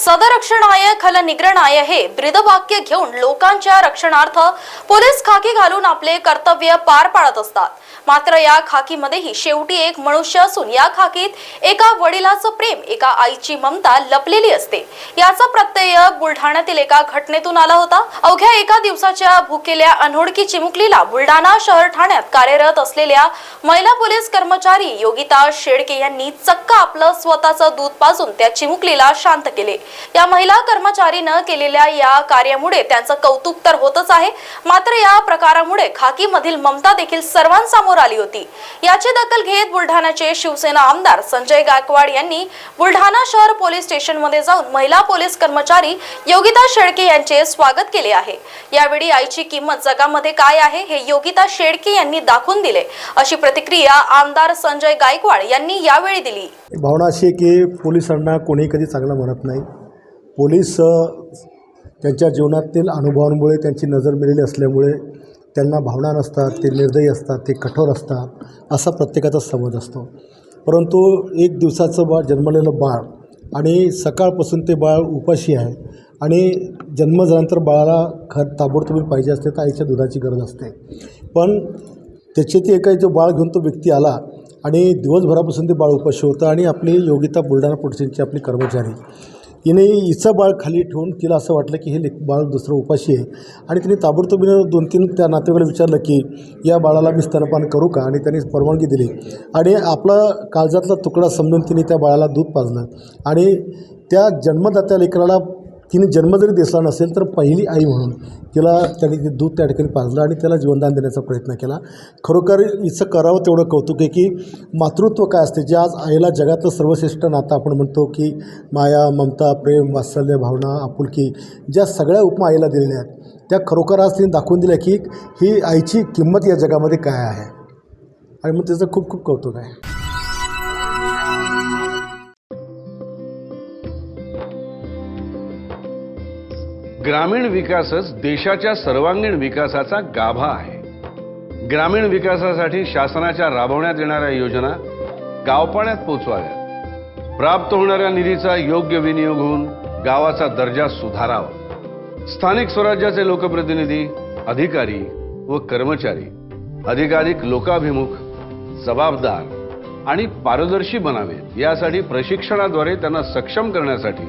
सदरक्षणाय खल निग्रणाय हे ब्रीदवाक्य घेऊन लोकांच्या रक्षणार्थ पोलीस खाकी घालून आपले कर्तव्य पार पाडत असतात. मात्र या खाकीमध्येही शेवटी एक मनुष्य असून या खाकीत एका वडिलाचं प्रेम एका आईची ममता लपलेली असते. याचा प्रत्यय बुलढाण्यातील एका घटनेतून आला होता. अवघ्या एका दिवसाच्या भुकेल्या अनोळखी चिमुकलीला बुलढाणा शहर ठाण्यात कार्यरत असलेल्या महिला पोलीस कर्मचारी योगिता शेडके यांनी चक्क आपलं स्वतःचं दूध पाजून त्या चिमुकलीला शांत केले. या महिला कर्मचारीनं केलेल्या या कार्यामुळे त्यांचं कौतुक तर होतच आहे. मात्र या प्रकारामुळे खाकीमधील ममता देखील सर्वांसमोर आली होती. याची दखल घेत बुलढाण्याचे शिवसेना आमदार संजय गायकवाड यांनी बुलढाणा शहर पोलीस स्टेशनमध्ये जाऊन महिला पोलीस कर्मचारी योगिता शेळके यांचे स्वागत केले आहे. यावेळी आईची किंमत जगामध्ये काय आहे हे योगिता शेळके यांनी दाखवून दिले. अशी प्रतिक्रिया आमदार संजय गायकवाड यांनी यावेळी दिली. भावना अशी की पोलिसांना कोणी कधी चांगलं म्हणत नाही. पोलीस त्यांच्या जीवनातील अनुभवांमुळे त्यांची नजर मिळाली असल्यामुळे त्यांना भावना नसतात ते निर्दयी असतात ते कठोर असतात असा प्रत्येकाचा समज असतो. परंतु एक दिवसाचं बाळ जन्मलेलं बाळ आणि सकाळपासून ते बाळ उपाशी आहे आणि जन्म झाल्यानंतर बाळाला खर ताबडतोब पाहिजे असते तर आईच्या दुधाची गरज असते. पण त्याचे ते एका जो बाळ घेऊन तो व्यक्ती आला आणि दिवसभरापासून ते बाळ उपाशी होतं आणि आपली योगिता बुलढाणा पोलिसांची आपली कर्मचारी. हिने हिचं बाळ खाली ठेवून तिला असं वाटलं की हे लेख बाळ दुसरं उपाशी आहे. आणि तिने ताबडतोबीनं दोन तीन त्या नातेवाईकाला विचारलं की या बाळाला मी स्तनपान करू का? आणि त्यांनी परवानगी दिली. आणि आपला काळजातला तुकडा समजून तिने त्या बाळाला दूध पाजलं. आणि त्या जन्मदात्या लेकराला तिने जन्म जरी दिसला नसेल तर पहिली आई म्हणून तिला त्याने ते दूध त्या ठिकाणी पाजलं आणि त्याला जीवनदान देण्याचा प्रयत्न केला. खरोखर हिचं करावं तेवढं कौतुक आहे की मातृत्व काय असते जे आज आईला जगातलं सर्वश्रेष्ठ नातं आपण म्हणतो की माया ममता प्रेम वात्सल्य भावना आपुलकी ज्या सगळ्या उपमा आईला दिलेल्या आहेत त्या खरोखर आज तिने दाखवून दिल्या की ही आईची किंमत या जगामध्ये काय आहे. आणि मग त्याचं खूप खूप कौतुक आहे. ग्रामीण विकासच देशाच्या सर्वांगीण विकासाचा गाभा आहे. ग्रामीण विकासासाठी शासनाच्या राबवण्यात येणाऱ्या योजना गावपाण्यात पोचवाव्यात. प्राप्त होणाऱ्या निधीचा योग्य विनियोग होऊन गावाचा दर्जा सुधारावा. स्थानिक स्वराज्याचे लोकप्रतिनिधी अधिकारी व कर्मचारी अधिकाधिक लोकाभिमुख जबाबदार आणि पारदर्शी बनावेत यासाठी प्रशिक्षणाद्वारे त्यांना सक्षम करण्यासाठी